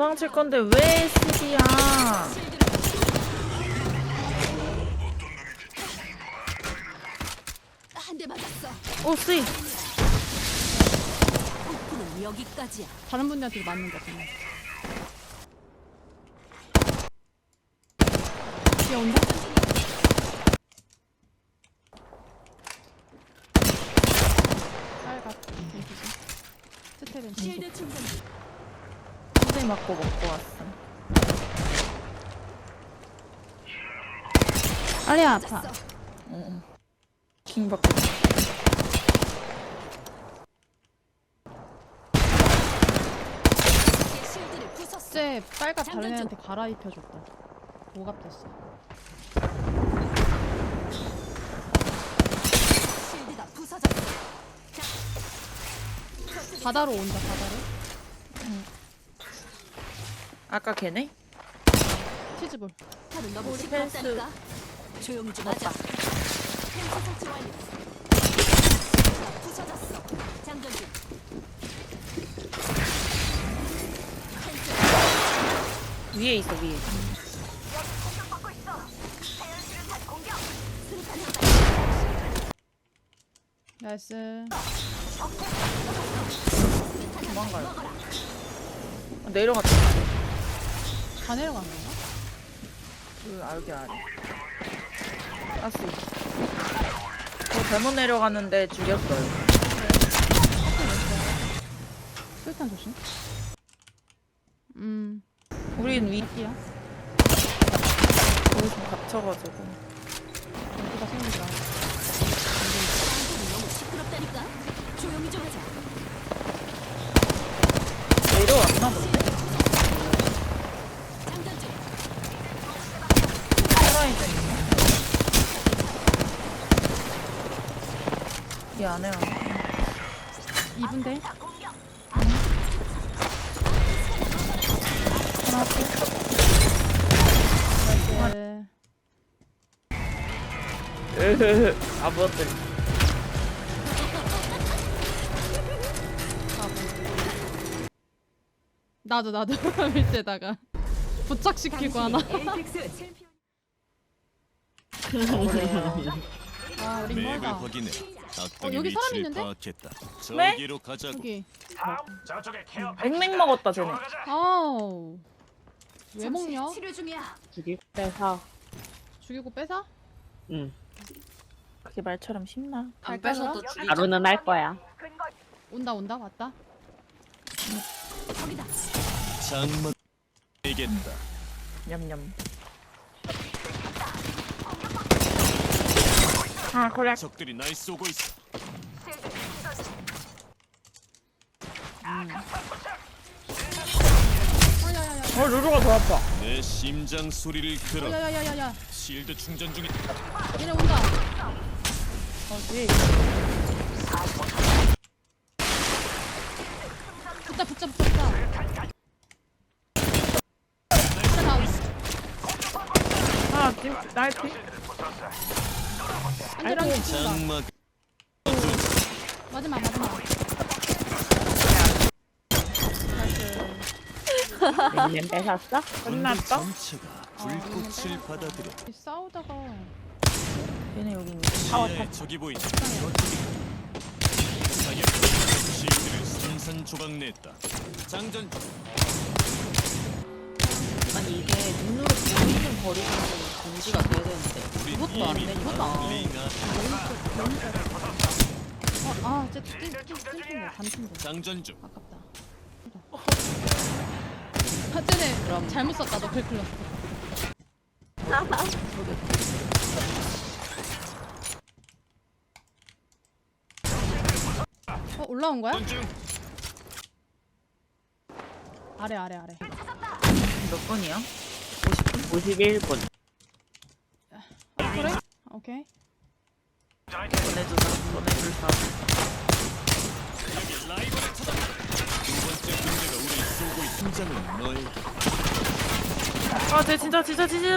도망칠 건데 왜 스리야? 한대 맞았어. 오 스리. 폭풍은 여기까지야. 다른 분들한테 맞는다 정말. 뒤에 온다? 빨갛. 스텝은 실드 충전. 스리 맞고 먹고 왔음. 아리 아파. 응. 킹 받고. 쟤 빨갛 애한테 갈아입혀줬다. 오갑됐어. 바다로 온다 바다로. 아까 걔네? 치즈볼. 다른 너무 우리 시끄럽다니까. 조용히 좀 하자. 펜스 설치 완료. 부서졌어. 장전 중. 펜스 위에 있어 위에. 나이스. 도망가요. 아, 내려갔다. 다 내려간 건가? 그 알게 아래. 가스. 저 잘못 내려갔는데 죽였어요. 술탄 조심. 음. 우린 위 이야 거기 좀 갇혀가지고. 여기가 너무 시끄럽다니까. 조용히 좀 하자. 내려왔나 본데? 장전 중. 살아있네. 이 안에 안에. 2분 돼? 하나 둘. 나이스. 으흐흐. 아버들. 나도 나도 밑에다가 부착시키고 하나. 아 우리 멀다. 당의 여기 사람 있는데? 파악했다. 네? 저기로 가자고. 여기. 저쪽에 케어 맹맹 먹었다 쟤네. 아우. 왜 먹냐? 치료 중이야. 죽일 빼서 죽이고 뺏어? 응 그게 말처럼 쉽나? 안 뺏어도 죽이자. 바로는 할 거야 온다 온다 왔다. 저기다. 장막 되겠다. 냠냠. 아 그래. 적들이 날 쏘고 있어. 어 루루가 더 아파. 내 심장 소리를 들어. 야야야야야. 실드 충전 중이. 얘네 온다. 어디? 붙자 붙자 붙자 붙자. 진짜 다아 지금 나이트. 장막 마지막 마지막. 나이스. 군대 끝났다? 전체가 불꽃을 받아들여. 싸우다가 얘네 여기 있네. 시야에 적이 보인다. 사격. 실드를 산산조각 냈다. 장전 중. 아니 이게 눈으로 보이는 거리가 감지가 돼야 되는데 그것도 안 이미 되니까 달링아. 어, 아, 진짜 찐찐찐찐 단친데 장전 중. 아깝다. 아, 쟤네 그럼 잘못 썼다. 너 글클렀어. 어 올라온 거야? 중. 아래 아래 아래. 몇 분이야? 51분 아, 그래? 오케이. 보내주자. 아쟤 진짜 진짜 진짜.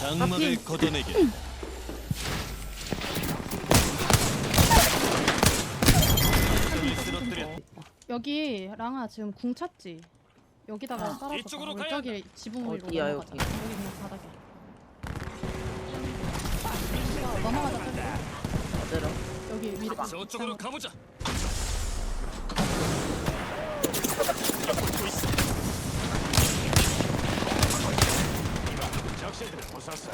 장막을 걷어내게. 여기 랑아 지금 궁 찼지? 여기다가 아, 깔아서 이쪽으로 가. 가야 저기 지붕 위로 어디야, 넘어가자. 여기? 여기 그냥 바닥에. 넘어가자. 저기. 어디로? 여기 위로. 저쪽으로 가보자. 적실들을 부쉈어.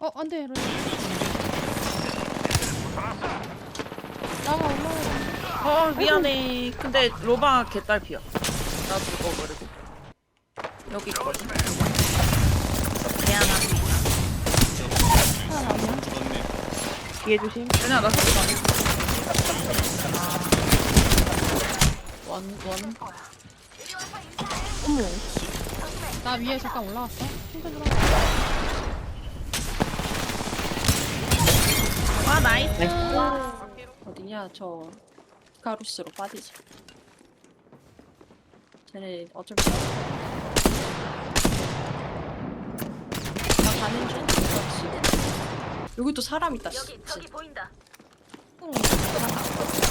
어 안돼. 랑아 올라와. 어 미안해. 근데 로바 개딸피야. 나 죽어버리고. 여기 있거든. 미안합니다. 뒤에 조심. 그냥 나 살도 안 했어. 원원 나 위에 잠깐 올라왔어. 와 나이스. 어디냐 저 가루스로 빠지지. 쟤네 없어. 나 가는 중. 그렇지. 여기 또 사람 있다. 여기 저기 보인다. 하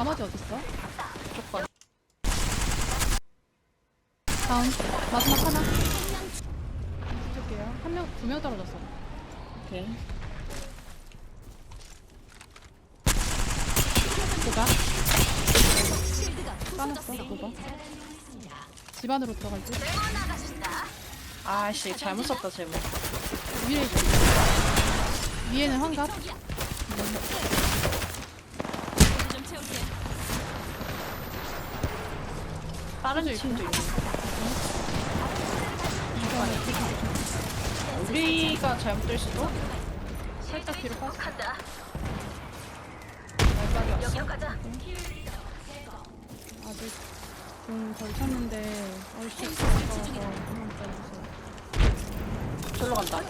나머지 어딨어? 다운. 마지막 하나. 줄게요. 한 명, 두 명 떨어졌어. 오케이. 누가? 까놨어. 그거. 집 안으로 들어갈지? 아씨 잘못 썼다 제목. 위에. 위에는 환갑. 적 다른 팀도 있는. 우리가 잘못될 수도? 살짝 뒤로 빠져. 발각이 왔어. 아직 좀덜 찼는데 얼씨 있어서 한번 빼주세요. 절로 간다.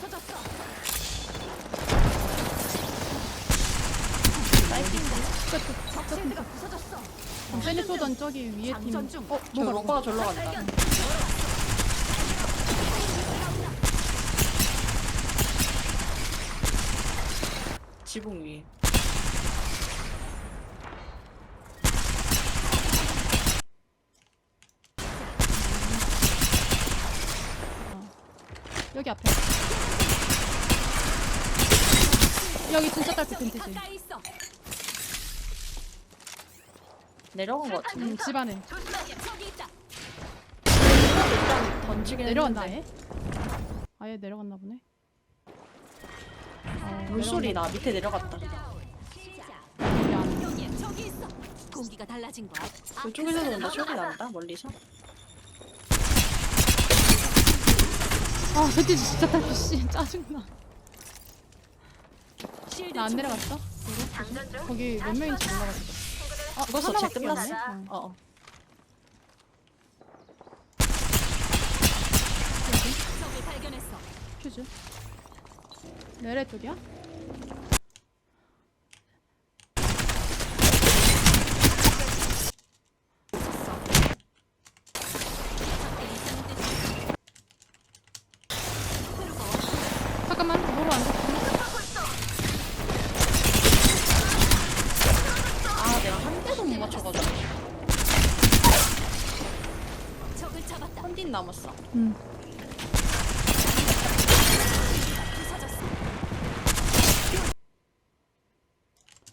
부서졌어. 적 실드가 부서졌어. 세니 쏘던 저기 위에 팀. 장전 중. 어, 저 뭐가 로바가 절로 간다. 지붕 위에. 여기 앞에. 여기 진짜 딸피. 가까이 있어. 내려간 것 같은데. 음, 집 안에. 일단 던지긴 내려갔나 했는데. 아예? 아예 내려갔나 보네. 어, 물소리 내려갔나 나. 밑에 내려갔다. 저기 있어. 공기가 달라진 거야. 이쪽에서도 온다. 소리 난다. 멀리서. 아, 빈티지 진짜 딸피 씨. 짜증나. 실드 나안 중. 내려갔어? 거기 몇 명인지 몰라가지고. 아, 죽었어. 쟤 하나밖에 끝났어. 어. 어. 어. 적을 발견했어. 퓨즈. 내래 쪽이야? 잠깐만, 뭐로 안잡혀? 아, 내가 한 대도 못 맞춰가지고. 적을 잡았다. 헌딘 남았어. 응.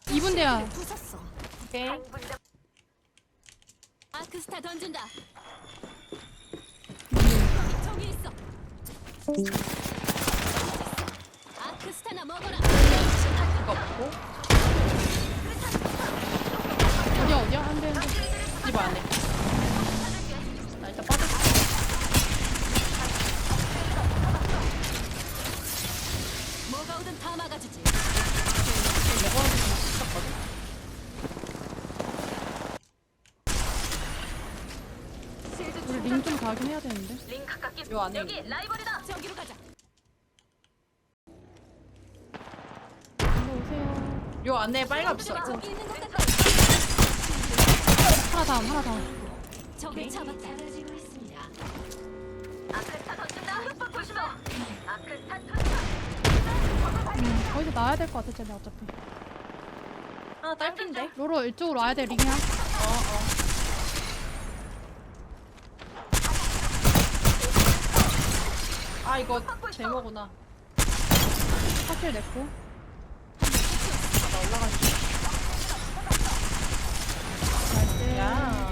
2분 대야. 부쉈어. 오케이. 아크스타 던진다. 저기 있어. 아크스타나 먹어라. 이거 없고 어디야 어디야 안돼 집 안에. 나 일단 빠져. 뭐가 오든 다 막아주지. 먹어도 있었거든. 우리 링 좀 가긴 해야 되는데 요 안에 있는. 라이벌이다. 저기로 가자. 오세요 요 안에 빨간 없어. 저기 있는 것 같다. 하나 다음 하나 다음 적을 잡았다. 음, 거기서 나와야 될 것 같아 쟤네 어차피 아 딸핀데. 로로 이쪽으로 와야 돼 링이야 아 이거 제모구나. 사킬 냈고. 아, 나 올라가지. 야.